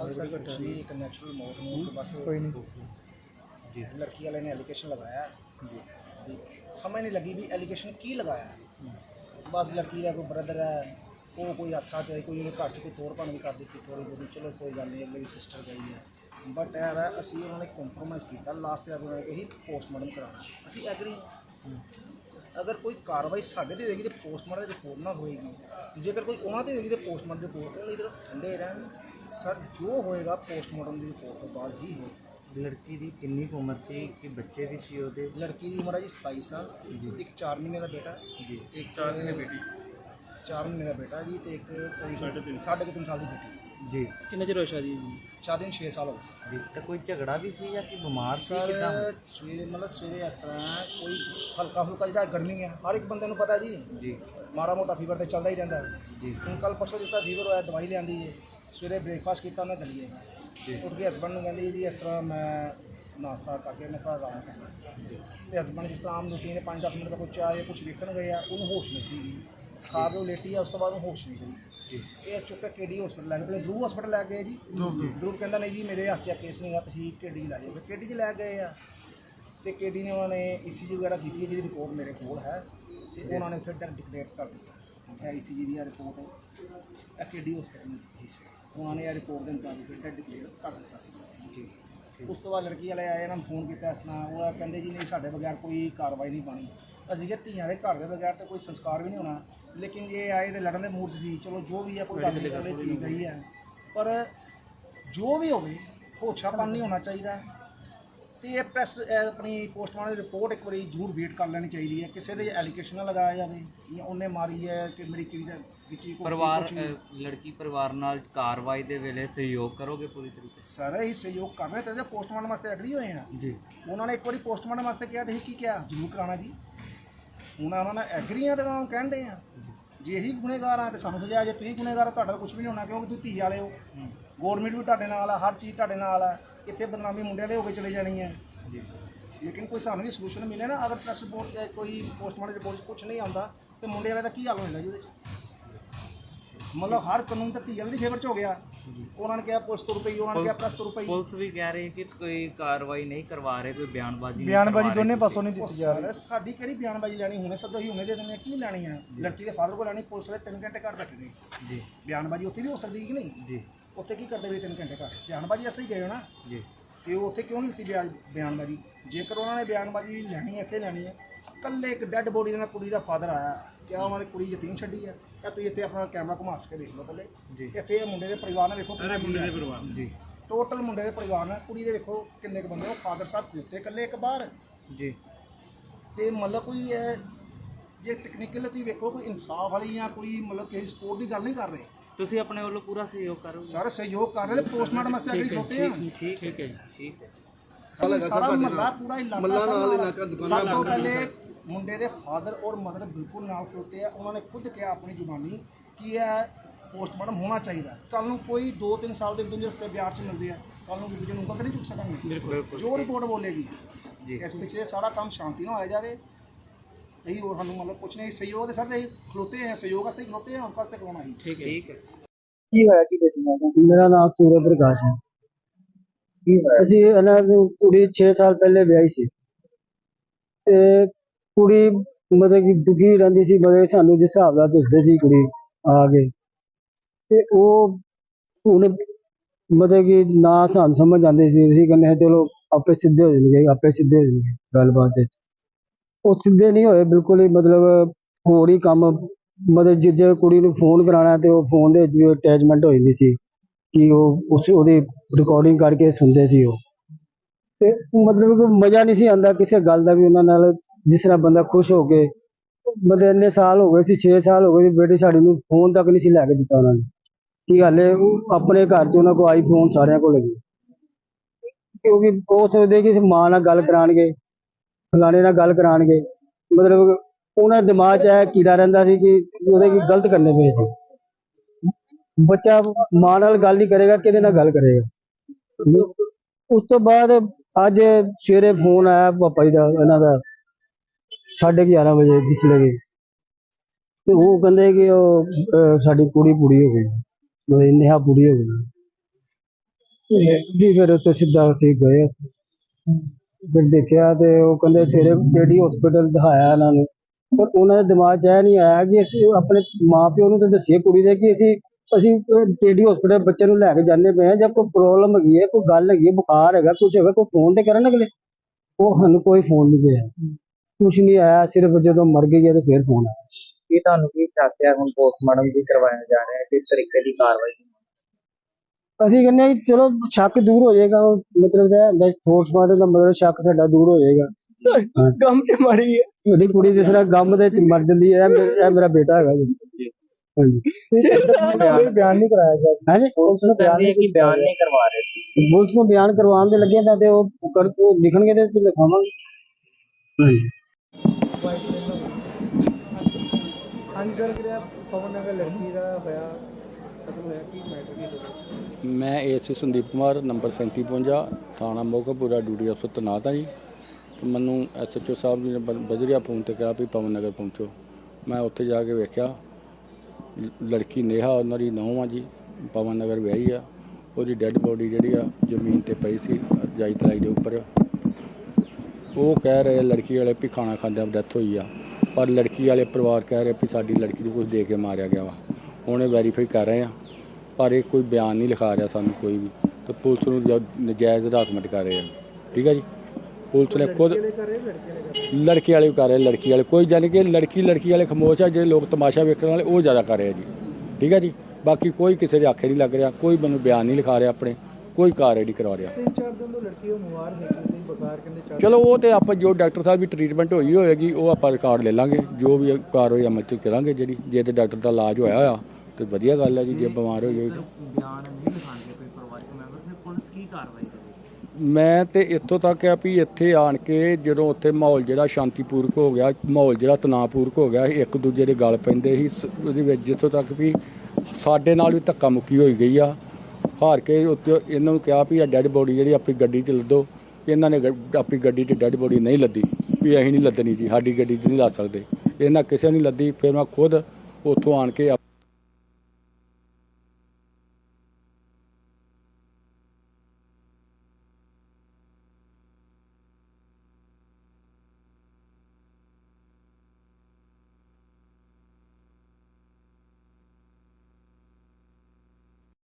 ਕੱਲ ਸਰ ਕੁਛ ਇੱਕ ਨੈਚੁਰਲ ਮੌਤ ਨੂੰ ਇੱਕ ਬਸ ਕੋਈ ਨਹੀਂ। ਜੀ। ਲੜਕੀ ਵਾਲੇ ਨੇ ਐਲੀਗੇਸ਼ਨ ਲਗਾਇਆ। ਜੀ। ਸਮਝ ਨਹੀਂ ਲੱਗੀ ਵੀ ਐਲੀਗੇਸ਼ਨ ਕੀ ਲਗਾਇਆ। ਬਸ ਲੜਕੀ ਦਾ ਕੋਈ ਬ੍ਰਦਰ ਹੈ ਉਹ ਕੋਈ ਹੱਥਾਂ 'ਚ ਕੋਈ ਉਹਦੇ ਘਰ 'ਚ ਕੋਈ ਤੋੜ ਭੰਨ ਵੀ ਕਰ ਦਿੱਤੀ ਥੋੜੀ ਬਹੁਤੀ ਚਲੋ ਕੋਈ ਗੱਲ ਨਹੀਂ ਮੇਰੀ ਸਿਸਟਰ ਗਈ ਹੈ। ਬਟ ਇਹ ਹੈ ਅਸੀਂ ਉਹਨਾਂ ਨੇ ਕੰਪਰੋਮਾਈਜ਼ ਕੀਤਾ ਲਾਸਟ ਤੇ ਉਹਨਾਂ ਨੇ ਪੋਸਟਮਾਰਟਮ ਕਰਾਉਣਾ। ਅਸੀਂ ਐਗਰੀ ਅਗਰ ਕੋਈ ਕਾਰਵਾਈ ਸਾਡੇ ਤੇ ਹੋਏਗੀ ਤੇ ਪੋਸਟਮਾਰਟਮ ਦੀ ਰਿਪੋਰਟ ਨਾਲ ਹੋਏਗੀ। ਜੇਕਰ ਕੋਈ ਉਹਨਾਂ ਤੇ ਹੋਏਗੀ ਤੇ ਪੋਸਟਮਾਰਟਮ ਦੀ ਰਿਪੋਰਟ ਉਹ ਇਧਰ ਠੰਡੇ ਰਹਿਣ। ਸਰ ਜੋ ਹੋਏਗਾ ਪੋਸਟਮਾਰਟਮ ਦੀ ਰਿਪੋਰਟ ਤੋਂ ਬਾਅਦ ਹੀ ਹੋਏਗਾ। ਲੜਕੀ ਦੀ ਕਿੰਨੀ ਕੁ ਉਮਰ ਸੀ? ਕਿ ਬੱਚੇ ਵੀ ਸੀ ਉਹਦੇ? ਲੜਕੀ ਦੀ ਉਮਰ ਹੈ ਜੀ 27 ਸਾਲ। ਇੱਕ 4 ਮਹੀਨੇ ਦਾ ਬੇਟਾ। ਜੀ। ਇੱਕ 4 ਮਹੀਨੇ ਬੇਟੀ। 4 ਮਹੀਨੇ ਦਾ ਬੇਟਾ ਜੀ ਤੇ ਇੱਕ ਸਾਢੇ ਕੁ ਤਿੰਨ ਸਾਲ ਦੀ ਬੇਟੀ। ਜੀ। ਕਿੰਨੇ ਚਿਰ ਹੋਇਆ ਸ਼ਾਦੀ ਸ਼ਾਦੀ ਨੂੰ 6 ਸਾਲ ਹੋ ਗਏ ਸਰ। ਜੀ ਤਾਂ ਕੋਈ ਝਗੜਾ ਵੀ ਸੀ ਜਾਂ ਕਿ ਬਿਮਾਰ ਸੀ ਸਰ ਕਿਦਾਂ? ਸਵੇਰੇ ਮਤਲਬ ਸਵੇਰੇ ਇਸ ਤਰ੍ਹਾਂ ਕੋਈ ਹਲਕਾ ਫੁਲਕਾ ਜਿਹਦਾ ਗਰਮੀ ਹੈ ਹਰ ਇੱਕ ਬੰਦੇ ਨੂੰ ਪਤਾ ਜੀ। ਜੀ। ਮਾੜਾ ਮੋਟਾ ਫੀਵਰ ਤੇ ਚੱਲਦਾ ਹੀ ਰਹਿੰਦਾ। ਹੈ। ਜੀ। ਹੁਣ ਕੱਲ ਪਰਸੋਂ ਜਿਸ ਤਰ੍ਹਾਂ ਫੀਵਰ ਹੋਇਆ ਦਵਾਈ ਲਿਆਂਦੀ ਹੈ ਸਵੇਰੇ ਬ੍ਰੇਕਫਾਸਟ ਕੀਤਾ ਉਹਨੇ ਦਲੀਏ। ਜੀ। ਉੱਠ ਕੇ ਹਸਬੰਡ ਨੂੰ ਕਹਿੰਦੀ ਵੀ ਇਸ ਤਰ੍ਹਾਂ ਮੈਂ ਨਾਸ਼ਤਾ ਕਰਕੇ ਮੈਂ ਥੋੜ੍ਹਾ ਆਰਾਮ ਕਰਨਾ ਤੇ ਹਸਬੰਡ ਜਿਸ ਤਰ੍ਹਾਂ ਆਮ ਰੂਟੀਨ 5-10 ਮਿੰਟ ਦਾ ਕੋਈ ਚਾਹ ਜਾਂ ਕੁਝ ਵੇਖਣ ਗਏ ਆ ਉਹਨੂੰ ਹੋਸ਼ ਨਹੀਂ ਸੀਗੀ। ਖਾ ਕੇ ਉਹ ਲੇਟੀ ਆ ਉਸ ਤੋਂ ਬਾਅਦ ਉਹਨੂੰ ਹੋਸ਼ ਨਹੀਂ ਗਈ ਇਹ ਚੁੱਕ ਕੇ ਕੇਡੀ ਹਸਪੀਟਲ ਲੈ ਗਏ? ਪਹਿਲੇ ਧਰੂ ਹਸਪੀਟਲ ਲੈ ਗਏ ਜੀ? ਧਰੂ ਕਹਿੰਦਾ ਨਹੀਂ ਜੀ ਮੇਰੇ ਹੱਥ 'ਚ ਕੇਸ ਨਹੀਂ ਆ ਤੁਸੀਂ ਕੇਡੀ ਲੈ ਜਾਓ? ਕੇਡੀ 'ਚ ਲੈ ਗਏ ਆ? ਤੇ ਕੇਡੀ ਨੇ ਉਹਨਾਂ ਨੇ ਈਸੀਜੀ ਵਗੈਰਾ ਕੀਤੀ ਹੈ ਜਿਹਦੀ ਰਿਪੋਰਟ ਮੇਰੇ ਕੋਲ ਹੈ। ਤੇ ਉਹਨਾਂ ਨੇ ਉੱਥੇ ਡਿਕਲੇਅਰ ਕਰ ਦਿੱਤਾ। ਇਹ ਈਸੀਜੀ ਦੀ ਰਿਪੋਰਟ ਹੈ ਇਹ ਕੇਡੀ ਹਸਪੀਟਲ ਨੇ ਦਿੱਤੀ ਸੀ। ਉਹਨਾਂ ਨੇ ਇਹ ਰਿਪੋਰਟ ਦੇ ਮੁਤਾਬਿਕ ਡਰ ਡਿਕਲੇਅਰ ਕਰ ਦਿੱਤਾ ਸੀ। ਜੀ। ਉਸ ਤੋਂ ਬਾਅਦ ਲੜਕੀ ਵਾਲੇ ਆਏ ਇਹਨਾਂ ਨੂੰ ਫੋਨ ਕੀਤਾ ਇਸ ਤਰ੍ਹਾਂ ਉਹ ਕਹਿੰਦੇ ਜੀ ਨਹੀਂ ਸਾਡੇ ਬਗੈਰ ਕੋਈ ਕਾਰਵਾਈ ਨਹੀਂ ਪਾਣੀ ਅਸੀਂ ਕਿ ਧੀਆਂ ਦੇ ਘਰ ਦੇ ਬਗੈਰ ਤੇ ਕੋਈ ਸੰਸਕਾਰ ਵੀ ਨਹੀਂ ਹੋਣਾ। ਲੇਕਿਨ ਜੇ ਆਏ ਤੇ ਲੜਨ ਦੇ ਮੂਡ 'ਚ ਸੀ ਚਲੋ ਜੋ ਵੀ ਹੈ ਕੋਈ ਗੱਲ ਨਹੀਂ ਧੀ ਗਈ ਹੈ ਪਰ ਜੋ ਵੀ ਹੋਵੇ ਹੋਛਾਪਨ ਨਹੀਂ ਹੋਣਾ ਚਾਹੀਦਾ। ਤੇ ਇਹ ਪ੍ਰੈਸ ਆਪਣੀ ਪੋਸਟਮਾਰਟਮ ਦੀ ਰਿਪੋਰਟ ਇੱਕ ਵਾਰੀ ਜ਼ਰੂਰ ਵੇਟ ਕਰ ਲੈਣੀ ਚਾਹੀਦੀ ਹੈ। ਕਿਸੇ ਦੇ ਐਲੀਗੇਸ਼ਨ ਨਾ ਲਗਾਇਆ ਜਾਵੇ ਜਾਂ ਉਹਨੇ ਮਾਰੀ ਹੈ ਕਿ ਮੇਰੀ ਕੁੜੀ ਦਾ ਵਿੱਚ ਹੀ ਕੋਈ ਪਰਿਵਾਰ ਕੁਛ ਵੀ- ਅ, ਲੜਕੀ ਪਰਿਵਾਰ ਨਾਲ ਕਾਰਵਾਈ ਦੇ ਵੇਲੇ ਸਹਿਯੋਗ ਕਰੋਗੇ ਪੂਰੀ ਤਰੀਕੇ ਸਾਰੇ ਹੀ ਸਹਿਯੋਗ ਕਰ ਰਹੇ ਤੇ ਇਹਦੇ ਪੋਸਟਮਾਰਟਮ ਵਾਸਤੇ ਐਗਰੀ ਹੋਏ ਆ। ਜੀ। ਉਹਨਾਂ ਨੇ ਇੱਕ ਵਾਰੀ ਪੋਸਟਮਾਰਟਮ ਵਾਸਤੇ ਕਿਹਾ ਤੇ ਅਸੀਂ ਕੀ ਕਿਹਾ? ਜ਼ਰੂਰ ਕਰਾਉਣਾ ਜੀ। ਹੁਣ ਉਹਨਾਂ ਨੇ ਐਗਰੀ ਆ ਤੇ ਉਹਨਾਂ ਨੂੰ ਕਹਿੰਦੇ ਆ। ਜੇ ਇਹੀ ਗੁਨੇਗਾਰ ਆ ਤੇ ਸਾਨੂੰ ਸਜ਼ਾ ਜੇ ਤੁਸੀਂ ਗੁਨੇਗਾਰ ਆ ਤੁਹਾਡਾ ਕੁਝ ਵੀ ਨਹੀਂ ਹੋਣਾ ਕਿਉਂਕਿ ਤੁਸੀਂ ਧੀ ਵਾਲੇ ਹੋ। ਗਵਰਨਮੈਂਟ ਵੀ ਤੁਹਾਡੇ ਨਾਲ ਆ ਹਰ ਚੀਜ਼ ਤੁਹਾਡੇ ਨਾਲ ਆ। ਇੱਥੇ ਬਦਨਾਮੀ ਮੁੰਡਿਆਂ ਦੇ ਹੋ ਕੇ ਚਲੇ ਜਾਣੀ ਹੈ। ਜੀ। ਲੇਕਿਨ ਕੋਈ ਸਾਨੂੰ ਵੀ ਸੋਲੂਸ਼ਨ ਮਿਲੇ ਨਾ ਅਗਰ ਪ੍ਰੈਸ ਰਿਪੋਰਟ ਜਾਂ ਕੋਈ ਪੋਸਟਮਾਰਟਮ ਰਿਪੋਰਟ 'ਚ ਕੁਝ ਨਹੀਂ ਆਉਂਦਾ ਤੇ ਮੁੰਡੇ ਵਾਲੇ ਦਾ ਕੀ ਹਾਲ ਹੋਏਗਾ ਜੀ ਉਹਦੇ 'ਚ? ਮਤਲਬ ਹਰ ਕਾਨੂੰਨ ਤਾਂ ਧੀ ਵਾਲੇ ਦੀ ਫੇਵਰ 'ਚ ਹੋ ਗਿਆ। ਉਹਨਾਂ ਨੇ ਕਿਹਾ ਪੁਲਿਸ ਤੁਰ ਪਈ ਉਹਨਾਂ ਨੇ ਕਿਹਾ ਪ੍ਰੈਸ ਤੁਰ ਪਈ। ਪੁਲਿਸ ਵੀ ਕਹਿ ਰਹੀ ਕਿ ਕੋਈ ਕਾਰਵਾਈ ਨਹੀਂ ਕਰਵਾ ਰਹੇ ਕੋਈ ਬਿਆਨਬਾਜ਼ੀ ਨਹੀਂ ਬਿਆਨਬਾਜ਼ੀ ਦੋਨੇ। ਪਾਸੋਂ ਨਹੀਂ ਦਿੱਤੀ ਜਾ ਰਹੀ। ਸਾਡੀ ਕਿਹੜੀ ਬਿਆਨਬਾਜ਼ੀ ਲੈਣੀ? ਹੁਣੇ ਸੱਦੋ ਹੀ ਹੁਣੇ ਦੇ ਦਿੰਦੇ ਆ ਕੀ ਲੈਣੀ ਆ? ਲੜਕੀ ਦੇ ਫਾਦਰ ਕੋਲ ਲੈਣੀ ਪੁਲਿਸ ਵਾਲੇ 3 ਘੰਟੇ ਘਰ ਬੈਠੇ ਨੇ। ਜੀ। ਬਿਆਨਬਾਜ਼ੀ ਉੱਥੇ ਵੀ ਹੋ ਸਕਦੀ ਕਿ ਨਹੀਂ? ਜੀ। ਉੱਥੇ ਕੀ ਕਰਦੇ ਵੀ 3 ਘੰਟੇ ਘਰ? ਬਿਆਨਬਾਜ਼ੀ ਵਾਸਤੇ ਹੀ ਗਏ ਹੋ ਨਾ? ਜੀ। ਤੇ ਉਹ ਉੱਥੇ ਕਿਉਂ ਨਹੀਂ ਦਿੱਤੀ ਬਿਆ- ਬਿਆਨਬਾਜ਼ੀ? ਜੇਕਰ ਉਹਨਾਂ ਨੇ ਬਿਆਨਬਾਜ਼ੀ ਲੈਣੀ ਹੈ ਇੱਥੇ ਲੈਣੀ ਹੈ ਕੱਲੇ ਇੱਕ ਡੈੱਡ ਬੋਡੀ ਦੇ ਨਾਲ ਕੁੜੀ ਦਾ ਫਾਦਰ ਆਇਆ ਕਿਆ ਉਹਨਾਂ ਨੇ ਕੁੜੀ ਯਤੀਮ ਛੱਡੀ ਹੈ? ਜਾਂ ਤੁਸੀਂ ਇੱਥੇ ਆਪਣਾ ਕੈਮਰਾ ਘੁਮਾ ਕੇ ਵੇਖ ਲਓ ਪਹਿਲੇ? ਜੀ। ਇੱਥੇ ਇਹ ਮੁੰਡੇ ਦੇ ਪਰਿਵਾਰ ਨਾਲ ਵੇਖੋ ਕਿੰਨੇ ਮੁੰਡੇ ਦੇ ਪਰਿਵਾਰ ਜੀ। ਟੋਟਲ ਮੁੰਡੇ ਦੇ ਪਰਿਵਾਰ ਨਾਲ ਕੁੜੀ ਦੇ ਵੇਖੋ ਕਿੰਨੇ ਕੁ ਬੰਦੇ ਉਹ ਫਾਦਰ ਸਾਹਿਬ ਖਲੋਤੇ ਇਕੱਲੇ ਇੱਕ ਬਾਹਰ। ਜੀ। ਤੇ ਮਤਲਬ ਕੋਈ ਇਹ ਜੇ ਟੈਕਨੀਕਲ ਤੁਸੀਂ ਵੇਖੋ ਕੋਈ ਇਨਸਾਫ ਵਾਲੀ ਜਾਂ ਕੋਈ ਮਤਲਬ ਕਿਸੇ ਸਪੋਰਟ ਦੀ ਗੱਲ ਨਹੀਂ ਕਰ ਰਹੇ। ਤੁਸੀਂ ਆਪਣੇ ਵੱਲੋਂ ਪੂਰਾ ਸਹਿਯੋਗ ਕਰੋ ਸਰ ਸਹਿਯੋਗ ਕਰ ਰਹੇ ਤੇ ਪੋਸਟਮਾਰਟਮ ਵਾਸਤੇ ਅਗਲੀ ਖਲੋਤੇ ਆ। ਠੀਕ ਹੈ ਜੀ ਠੀਕ ਹੈ। ਸਾਰਾ ਸਾਰਾ ਮਹੱਲਾ ਪੂਰਾ ਇਲਾਕਾ ਮਹੱਲਾ ਨਾਲ ਇਲਾਕਾ ਦੁਕਾਨਾਂ ਸਭ ਤੋਂ ਪਹਿਲੇ ਮੁੰਡੇ ਦੇ ਫਾਦਰ ਔਰ ਮਦਰ ਬਿਲਕੁਲ ਨਾਲ ਖਲੋਤੇ ਆ। ਉਹਨਾਂ ਨੇ ਖੁਦ ਕਿਹਾ ਆਪਣੀ ਜ਼ੁਬਾਨੀ ਕਿ ਇਹ ਪੋਸਟਮਾਰਟਮ ਹੋਣਾ ਚਾਹੀਦਾ। ਕੱਲ ਨੂੰ ਕੋਈ 2-3 ਸਾਲ ਦੇ ਇੱਕ ਦੂਜੇ ਰਸਤੇ ਬਿਆਰ ਚ ਮਿਲਦੇ ਆ। ਕੱਲ ਨੂੰ ਦੂਜੇ ਨੂੰ ਉਂਗਲ ਤੇ ਨਹੀਂ ਚੁੱਕ ਸਕਾਂਗੇ। ਬਿਲਕੁਲ ਜੋ ਰਿਪੋਰਟ ਬੋਲੇਗੀ। ਜੀ। ਇਸ ਪਿੱਛੇ ਸਾਰਾ ਕੰਮ ਸ਼ਾਂਤੀ ਨਾਲ ਹੋਇਆ ਜਾਵੇ। ਇਹੀ ਹੋਰ ਸਾਨੂੰ ਮਤਲਬ ਕੁਛ ਨਹੀਂ ਸਹਿਯੋਗ ਦੇ ਸਰ ਦੇ ਖਲੋਤੇ ਆ ਸਹਿਯੋਗ ਵਾਸਤੇ ਹੀ ਖਲੋਤੇ ਆ ਹੋਰ ਪਾਸੇ ਕਰਾਉਣਾ ਹੀ ਠੀਕ ਹੈ। ਠੀਕ ਹੈ। ਕੀ ਹੋਇਆ ਕੀ ਬੇਟੀ ਨਾਲ? ਮੇਰਾ ਨਾਮ ਸੂਰਜ ਪ੍ਰਕਾਸ਼ ਹੈ। ਕੀ ਹੋਇਆ? ਅਸੀਂ ਇਹਨਾਂ ਨੂੰ ਕੁੜੀ 6 ਸਾਲ ਪਹਿਲੇ ਵਿਆਹੀ ਸੀ। ਤੇ ਕੁੜੀ ਮਤਲਬ ਕਿ ਦੁਖੀ ਰਹਿੰਦੀ ਸੀ ਮਤਲਬ ਸਾਨੂੰ ਜਿਸ ਹਿਸਾਬ ਦਾ ਦੱਸਦੇ ਸੀ ਕੁੜੀ ਆ ਕੇ ਤੇ ਉਹ ਹੁਣ ਮਤਲਬ ਕਿ ਨਾ ਸਾਨੂੰ ਸਮਝ ਆਉਂਦੀ ਸੀ। ਅਸੀਂ ਕਹਿੰਦੇ ਹਾਂ ਚਲੋ ਆਪੇ ਸਿੱਧੇ ਹੋ ਜਾਣਗੇ ਆਪੇ ਸਿੱਧੇ ਹੋ ਜਾਣਗੇ ਗੱਲਬਾਤ ਵਿੱਚ। ਉਹ ਸਿੱਧੇ ਨਹੀਂ ਹੋਏ, ਬਿਲਕੁਲ ਹੀ ਮਤਲਬ ਹੋਰ ਹੀ ਕੰਮ, ਮਤਲਬ ਜੇ ਜੇ ਕੁੜੀ ਨੂੰ ਫੋਨ ਕਰਾਉਣਾ ਤੇ ਉਹ ਫੋਨ ਦੇ ਵਿੱਚ ਵੀ ਅਟੈਚਮੈਂਟ ਹੋਈ ਜਾਂਦੀ ਸੀ ਕਿ ਉਹ ਉਸ, ਉਹਦੀ ਰਿਕਾਰਡਿੰਗ ਕਰਕੇ ਸੁਣਦੇ ਸੀ ਉਹ। ਤੇ ਮਤਲਬ ਕਿ ਮਜ਼ਾ ਨਹੀਂ ਸੀ ਆਉਂਦਾ ਕਿਸੇ ਗੱਲ ਦਾ ਵੀ ਉਹਨਾਂ ਨਾਲ, ਜਿਸ ਤਰ੍ਹਾਂ ਬੰਦਾ ਖੁਸ਼ ਹੋ ਕੇ, ਮਤਲਬ ਇੰਨੇ ਸਾਲ ਹੋ ਗਏ ਸੀ 6 ਸਾਲ ਹੋ ਗਏ ਸੀ, ਬੇਟੇ ਸਾਡੀ ਨੂੰ ਫੋਨ ਤੱਕ ਨਹੀਂ ਸੀ ਲੈ ਕੇ ਦਿੱਤਾ ਉਹਨਾਂ ਨੇ। ਕੀ ਹਾਲੇ ਆਪਣੇ ਘਰ 'ਚ ਉਹਨਾਂ ਕੋਲ ਆਈਫੋਨ ਸਾਰਿਆਂ ਕੋਲ ਲੱਗੇ ਕਿਉਂਕਿ ਉਹ ਸੋਚਦੇ ਕਿ ਮਾਂ ਨਾਲ ਗੱਲ ਕਰਾਣਗੇ ਫਲਾਣੇ ਨਾਲ ਗੱਲ ਕਰਾਣਗੇ ਮਤਲਬ ਉਹਨਾਂ ਦੇ ਦਿਮਾਗ 'ਚ ਇਹ ਕੀੜਾ ਰਹਿੰਦਾ ਸੀ ਕਿ ਉਹਦੇ ਕੀ ਗਲਤ ਕਰਨੇ ਪਏ ਸੀ। ਬੱਚਾ ਮਾਂ ਨਾਲ ਗੱਲ ਨਹੀਂ ਕਰੇਗਾ, ਕਿਹਦੇ ਨਾਲ ਗੱਲ ਕਰੇਗਾ? ਉਸ ਤੋਂ ਬਾਅਦ ਅੱਜ ਸਵੇਰੇ ਫੋਨ ਆਇਆ ਪਾਪਾ ਜੀ ਦਾ, ਇਹਨਾਂ ਦਾ 11:30 ਵਜੇ ਜਿਸ ਲਗੇ ਤੇ ਉਹ ਕਹਿੰਦੇ ਕਿ ਉਹ ਸਾਡੀ ਕੁੜੀ ਪੂਰੀ ਹੋ ਗਈ। ਮਤਲਬ ਨੇਹਾ ਪੂਰੀ ਹੋ ਗਈ। ਜੀ ਫਿਰ ਉੱਥੇ ਸਿੱਧਾ ਅਸੀਂ ਗਏ। ਫਿਰ ਦੇਖਿਆ ਤੇ ਉਹ ਕਹਿੰਦੇ ਸਵੇਰੇ ਕਿਹੜੀ ਹਸਪੀਟਲ ਦਿਖਾਇਆ ਇਹਨਾਂ ਨੂੰ। ਪਰ ਉਹਨਾਂ ਦੇ ਦਿਮਾਗ 'ਚ ਇਹ ਨਹੀਂ ਆਇਆ ਕਿ ਅਸੀਂ ਆਪਣੇ ਮਾਪਿਓ ਨੂੰ ਤਾਂ ਦੱਸੀਏ, ਕੁੜੀ ਦੇ ਕਿ ਅਸੀਂ ਅਸੀਂ ਕਿਹੜੀ ਹਸਪੀਟਲ ਬੱਚੇ ਨੂੰ ਲੈ ਕੇ ਜਾਂਦੇ ਪਏ ਹਾਂ ਜਾਂ ਕੋਈ ਪ੍ਰੋਬਲਮ ਹੈਗੀ ਹੈ, ਕੋਈ ਗੱਲ ਹੈਗੀ ਹੈ, ਬੁਖਾਰ ਹੈਗਾ ਕੁਝ ਹੈਗਾ, ਕੋਈ ਫੋਨ ਤੇ ਕਰਨ ਅਗਲੇ? ਉਹ ਸਾਨੂੰ ਕੋਈ ਫੋਨ ਨਹੀਂ ਪਿਆ ਕੁਝ ਨਹੀਂ ਆਇਆ, ਸਿਰਫ ਜਦੋਂ ਮਰ ਗਈ ਹੈ ਤੇ ਫਿਰ ਫੋਨ ਆਇਆ। ਕੀ ਤੁਹਾਨੂੰ ਕੀ ਸ਼ੱਕ ਹੁਣ ਪੋਸਟਮਾਰਟਮ ਵੀ ਕਰਵਾਇਆ ਜਾ ਰਿਹਾ ਹੈ, ਕਿਸ ਤਰੀਕੇ ਦੀ ਕਾਰਵਾਈ? ਅਸੀਂ ਕਹਿੰਦੇ ਹਾਂ ਕਿ ਚਲੋ ਸ਼ੱਕ ਦੂਰ ਹੋ ਜਾਏਗਾ ਉਹ ਮਤਲਬ ਇਹ ਹੁੰਦਾ ਪੋਸਟਮਾਰਟਮ ਦਾ ਮਤਲਬ ਸ਼ੱਕ ਸਾਡਾ ਦੂਰ ਹੋ ਜਾਏਗਾ। ਗਮ ਤੇ ਮਾਰੀ ਹੈ। ਤੁਹਾਡੀ ਕੁੜੀ ਜਿਸ ਤਰ੍ਹਾਂ ਗਮ ਦੇ ਵਿੱਚ ਮਰ ਜਾਂਦੀ ਹੈ ਇਹ ਮੇ- ਇਹ ਮੇਰਾ ਬੇਟਾ ਹੈਗਾ ਜੀ। ਹਾਂਜੀ। ਬਿਆਨ ਨਹੀਂ ਕਰਾਇਆ ਗਿਆ। ਹਾਂਜੀ? ਪੁਲਿਸ ਨੂੰ ਕਹਿੰਦੇ ਕਿ ਬਿਆਨ ਨਹੀਂ ਕਰਵਾ ਰਹੇ ਸੀ। ਪੁਲਿਸ ਨੂੰ ਬਿਆਨ ਕਰਵਾਉਣ ਦੇ ਲੱਗੇ ਤਾਂ ਤੇ ਉਹ ਕਰ ਉਹ ਲਿਖਣਗੇ ਤੇ ਫਿਰ ਲਿਖਾਵਾਂਗੇ। ਹਾਂਜੀ। ਹਾਂਜੀ ਸਰ ਕਿਰਿਆ ਪਵਨ ਨਗਰ ਲੜਕੀ ਦਾ ਹੋਇਆ ਕਤਲ ਹੋਇਆ ਕੀ ਮੈਟਰ ਕੀ ਹੋਇਆ ਮੈਂ ਏਸੀ ਸੰਦੀਪ ਕੁਮਾਰ, ਨੰਬਰ 3752 ਥਾਣਾ ਮੋਗਪੁਰਾ ਡਿਊਟੀ ਅਫਸਰ ਤੈਨਾਤ ਹਾਂ ਜੀ। ਤੇ ਮੈਨੂੰ ਐਸਐਚਓ ਸਾਹਿਬ ਨੇ ਬ- ਬਜਰੀਆ ਫੋਨ ਤੇ ਕਿਹਾ ਵੀ ਪਵਨ ਨਗਰ ਪਹੁੰਚੋ। ਮੈਂ ਉੱਥੇ ਜਾ ਕੇ ਵੇਖਿਆ ਲ- ਲੜਕੀ ਨੇਹਾ ਉਹਨਾਂ ਦੀ ਨੌਂ ਆ ਜੀ, ਪਵਨ ਨਗਰ ਵਿਆਹੀ ਆ। ਉਹਦੀ ਡੈੱਡ ਬੋਡੀ ਜਿਹੜੀ ਆ, ਜ਼ਮੀਨ ਤੇ ਪਈ ਸੀ, ਜਾਈ ਤਲਾਈ ਦੇ ਉੱਪਰ। ਉਹ ਕਹਿ ਰਹੇ ਲੜਕੀ ਵਾਲੇ ਵੀ ਖਾਣਾ ਖਾਂਦਿਆਂ ਡੈਥ ਹੋਈ ਆ। ਪਰ ਲੜਕੀ ਵਾਲੇ ਪਰਿਵਾਰ ਕਹਿ ਰਹੇ ਵੀ ਸਾਡੀ ਲੜਕੀ ਨੂੰ ਕੁਝ ਦੇ ਕੇ ਮਾਰਿਆ ਗਿਆ ਵਾ। ਹੁਣ ਇਹ ਵੈਰੀਫਾਈ ਕਰ ਰਹੇ ਆ। ਪਰ ਇਹ ਕੋਈ ਬਿਆਨ ਨਹੀਂ ਲਿਖਾ ਰਿਹਾ ਸਾਨੂੰ ਕੋਈ ਵੀ। ਤੇ ਪੁਲਿਸ ਨੂੰ ਜ- ਨਜਾਇਜ਼ ਹਰਾਸਮੈਂਟ ਕਰ ਰਹੇ ਆ। ਠੀਕ ਹੈ ਜੀ? ਪੁਲਿਸ ਨੇ ਖੁਦ ਲੜਕੇ ਵਾਲੇ ਵੀ ਕਰ ਰਹੇ ਲੜਕੀ ਵਾਲੇ। ਕੋਈ ਜਾਨੀ ਕਿ ਲੜਕੀ ਲੜਕੀ ਵਾਲੇ ਖਮੋਸ਼ ਆ ਜਿਹੜੇ ਲੋਕ ਤਮਾਸ਼ਾ ਵੇਖਣ ਵਾਲੇ ਉਹ ਜ਼ਿਆਦਾ ਕਰ ਰਹੇ ਆ ਜੀ। ਠੀਕ ਹੈ ਜੀ? ਬਾਕੀ ਕੋਈ ਕਿਸੇ ਦੇ ਆਖੇ ਨਹੀਂ ਲੱਗ ਰਿਹਾ ਕੋਈ ਮੈਨੂੰ ਬਿਆਨ ਨਹੀਂ ਲਿਖਾ ਰਿਹਾ ਆਪਣੇ ਕੋਈ ਕਾਰਵਾਈ ਨਹੀਂ ਕਰਵਾ ਰਿਹਾ। ਤਿੰਨ ਚਾਰ ਦਿਨ ਤੋਂ ਲੜਕੀ ਉਹ ਮੁਹਾਰ ਹੈਗੀ ਸੀ ਬੁਖਾਰ ਕਹਿੰਦੇ ਚਾਰ ਚਲੋ ਉਹ ਤੇ ਆਪਾਂ ਜੋ ਡਾਕਟਰ ਸਾਹਿਬ ਦੀ ਟ੍ਰੀਟਮੈਂਟ ਹੋਈ ਹੋਏਗੀ ਉਹ ਆਪਾਂ ਰਿਕਾਰਡ ਲੈ ਲਾਂਗੇ ਜੋ ਵੀ ਕਾਰਵਾਈ ਅਮਲ ਚ ਕਰਾਂਗੇ ਜਿਹੜੀ ਜੇ ਤੇ ਡਾਕਟਰ ਦਾ ਇਲਾਜ ਹੋਇਆ ਹੋਇਆ। ਤੇ ਵਧੀਆ ਗੱਲ ਹੈ ਜੀ ਜੇ ਬਿਮਾਰ ਹੋ ਜਾਏ ਬਿਆਨ ਨਹੀਂ ਲਿਖਾਣਗੇ ਕੋਈ ਪਰਿਵਾਰਕ ਮੈਂਬਰ ਫਿਰ ਪੁਲਿਸ ਕੀ ਕਾਰਵਾਈ ਕਰੇਗੀ? ਮੈਂ ਤੇ ਇੱਥੋਂ ਤੱਕ ਆ ਵੀ ਇੱਥੇ ਆਣ ਕੇ ਜਦੋਂ ਉੱਥੇ ਮਾਹੌਲ ਜਿਹੜਾ ਸ਼ਾਂਤੀਪੂਰਕ ਹੋ ਗਿਆ ਮਾਹੌਲ ਜਿਹੜਾ ਤਣਾਅਪੂਰਕ ਹੋ ਗਿਆ ਇੱਕ ਦੂਜੇ ਦੇ ਗਲ ਪੈਂਦੇ ਸੀ ਸ- ਉਹਦੇ ਵਿੱਚ ਜਿੱਥੋਂ ਤੱਕ ਵੀ ਸਾਡੇ ਨਾਲ ਵੀ ਧੱਕਾ ਮੁੱਕੀ ਹੋਈ ਗਈ ਆ। ਹਾਰ ਕੇ ਉੱਤੇ ਇਹਨਾਂ ਨੂੰ ਕਿਹਾ ਵੀ ਆ ਡੈੱਡ ਬੋਡੀ ਜਿਹੜੀ ਆਪਣੀ ਗੱਡੀ 'ਚ ਲੱਦੋ ਇਹਨਾਂ ਨੇ ਗ- ਆਪਣੀ ਗੱਡੀ 'ਚ ਡੈੱਡ ਬੋਡੀ ਨਹੀਂ ਲੱਦੀ ਵੀ ਅਸੀਂ ਨਹੀਂ ਲੱਦਣੀ ਜੀ ਸਾਡੀ ਗੱਡੀ 'ਚ ਨਹੀਂ ਲੱਦ ਸਕਦੇ। ਇਹਨਾਂ ਕਿਸੇ ਨਹੀਂ ਲੱਦੀ ਫਿਰ ਮੈਂ ਖੁਦ ਉੱਥੋਂ ਆਣ ਕੇ ਆਪ-